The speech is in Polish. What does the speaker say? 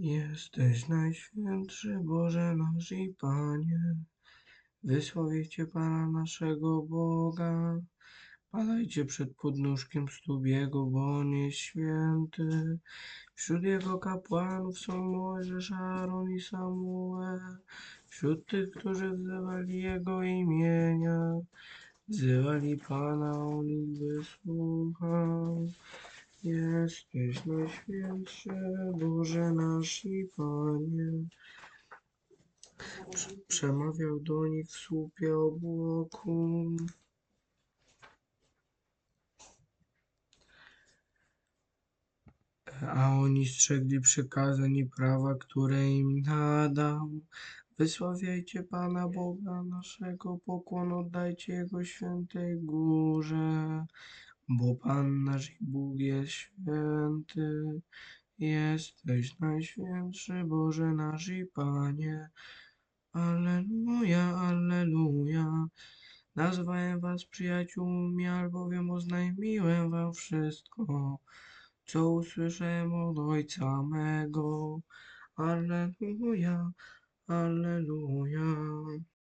Jesteś najświętszy Boże nasz i Panie. Wysławicie Pana naszego Boga. Padajcie przed podnóżkiem stóp Jego, bo On jest święty. Wśród Jego kapłanów są Mojżesz, Aaron i Samuel. Wśród tych, którzy wzywali Jego imienia, wzywali Pana, On ich wysłuchał. Jesteś najświętszy Boże nasz i Panie. Prze- Przemawiał do nich w słupie obłoku. A oni strzegli przykazań i prawa, które im nadał. Wysławiajcie Pana Boga naszego, pokłon oddajcie Jego świętej górze, bo Pan nasz Bóg jest święty. Jesteś najświętszy Boże nasz i Panie. Alleluja, alleluja. Nazwałem was przyjaciółmi, albowiem oznajmiłem wam wszystko, co usłyszałem od Ojca mego. Alleluja, alleluja.